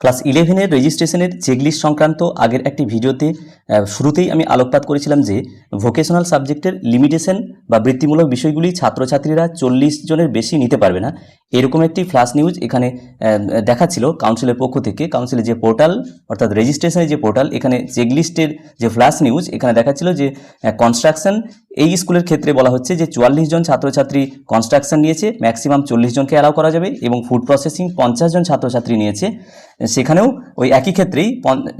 Class ইলেভেনের রেজিস্ট্রেশনের checklist সংক্রান্ত আগের একটি ভিডিওতে শুরুতেই আমি আলোকপাত করেছিলাম যে ভোকেশনাল সাবজেক্টের লিমিটেশন বা বৃত্তিমূলক বিষয়গুলি ছাত্রছাত্রীরা চল্লিশ জনের বেশি নিতে পারবে না। এরকম একটি ফ্ল্যাশ নিউজ এখানে দেখাচ্ছিল কাউন্সিলের পক্ষ থেকে। কাউন্সিলের যে পোর্টাল অর্থাৎ রেজিস্ট্রেশনের যে পোর্টাল এখানে চেকলিস্টের যে ফ্ল্যাশ নিউজ এখানে দেখাচ্ছিল যে কনস্ট্রাকশন এই স্কুলের ক্ষেত্রে বলা হচ্ছে যে চুয়াল্লিশ জন ছাত্রছাত্রী কনস্ট্রাকশন নিয়েছে ম্যাক্সিমাম চল্লিশ জনকে অ্যালাউ করা যাবে এবং ফুড প্রসেসিং পঞ্চাশ জন ছাত্রছাত্রী নিয়েছে। সেখানেও ওই একই ক্ষেত্রেই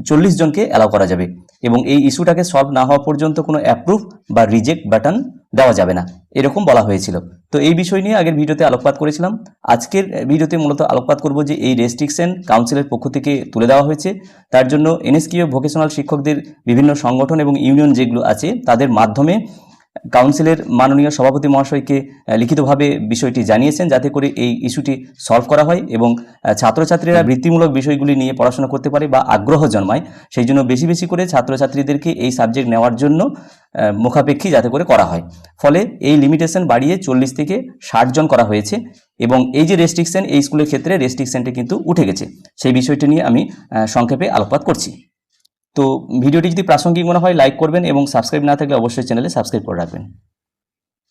চল্লিশ জনকে অ্যালাউ করা যাবে। এবং এই ইস্যুটাকে সলভ না হওয়া পর্যন্ত কোনো অ্যাপ্রুভ বা রিজেক্ট বাটন দেওয়া যাবে না। এরকম বলা হয়েছিল। তো এই বিষয় নিয়ে আগের ভিডিওতে আলোকপাত করেছিলাম। আজকের ভিডিওতে মূলত আলোকপাত করব যে এই রেস্ট্রিকশন কাউন্সিলের পক্ষ থেকে তুলে দেওয়া হয়েছে। তার জন্য এনএসকিউ ভোকেশনাল শিক্ষকদের বিভিন্ন সংগঠন এবং ইউনিয়ন যেগুলো আছে, তাদের মাধ্যমে কাউন্সিলের মাননীয় সভাপতি মহাশয়কে লিখিতভাবে বিষয়টি জানিয়েছেন যাতে করে এই ইস্যুটি সলভ করা হয় এবং ছাত্রছাত্রীরা বৃত্তিমূলক বিষয়গুলি নিয়ে পড়াশোনা করতে পারে বা আগ্রহ জন্মায়। সেই জন্য বেশি বেশি করে ছাত্রছাত্রীদেরকে এই সাবজেক্ট নেওয়ার জন্য মুখাপেক্ষী যাতে করে করা হয়। ফলে এই লিমিটেশন বাড়িয়ে চল্লিশ থেকে ষাট জন করা হয়েছে এবং এই যে রেস্ট্রিকশন এই স্কুলের ক্ষেত্রে রেস্ট্রিকশনটি কিন্তু উঠে গেছে। সেই বিষয়টি নিয়ে আমি সংক্ষেপে আলোকপাত করছি। তো ভিডিওটি যদি প্রাসঙ্গিক মনে হয় লাইক করবেন এবং সাবস্ক্রাইব না থাকলে অবশ্যই চ্যানেলে সাবস্ক্রাইব করে রাখবেন।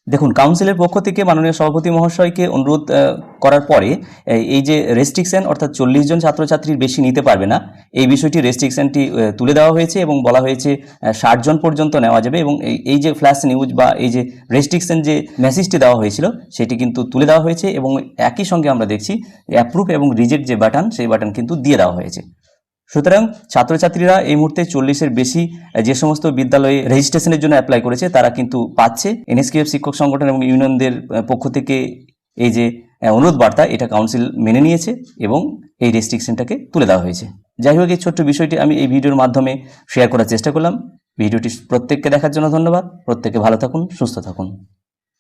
দেখুন কাউন্সিলের পক্ষ থেকে মাননীয় সভাপতি মহাশয়কে অনুরোধ করার পরে, এই- যে রেস্ট্রিকশন অর্থাৎ চল্লিশ জন ছাত্রছাত্রীর বেশি নিতে পারবে না, এই বিষয়টি রেস্ট্রিকশনটি তুলে দেওয়া হয়েছে এবং বলা হয়েছে ষাট জন পর্যন্ত নেওয়া যাবে এবং এই যে ফ্ল্যাশ নিউজ বা এই যে রেস্ট্রিকশন যে মেসেজটি দেওয়া হয়েছিল, সেটি কিন্তু তুলে দেওয়া হয়েছে এবং একই সঙ্গে আমরা দেখছি অ্যাপ্রুভ এবং রিজেক্ট যে বাটন সেই বাটন কিন্তু দিয়ে দেওয়া হয়েছে। সুতরাং ছাত্রছাত্রীরা এই মুহূর্তে চল্লিশের বেশি যে সমস্ত বিদ্যালয়ে রেজিস্ট্রেশনের জন্য অ্যাপ্লাই করেছে, তারা কিন্তু পাচ্ছে। এনএসকেএফ শিক্ষক সংগঠন এবং ইউনিয়নদের পক্ষ থেকে এই যে অনুরোধ বার্তা, এটা কাউন্সিল মেনে নিয়েছে এবং এই রেস্ট্রিকশনটাকে তুলে দেওয়া হয়েছে। যাই হোক, এই ছোট্ট বিষয়টি আমি এই ভিডিওর মাধ্যমে শেয়ার করার চেষ্টা করলাম। ভিডিওটি প্রত্যেককে দেখার জন্য ধন্যবাদ। প্রত্যেকে ভালো থাকুন, সুস্থ থাকুন।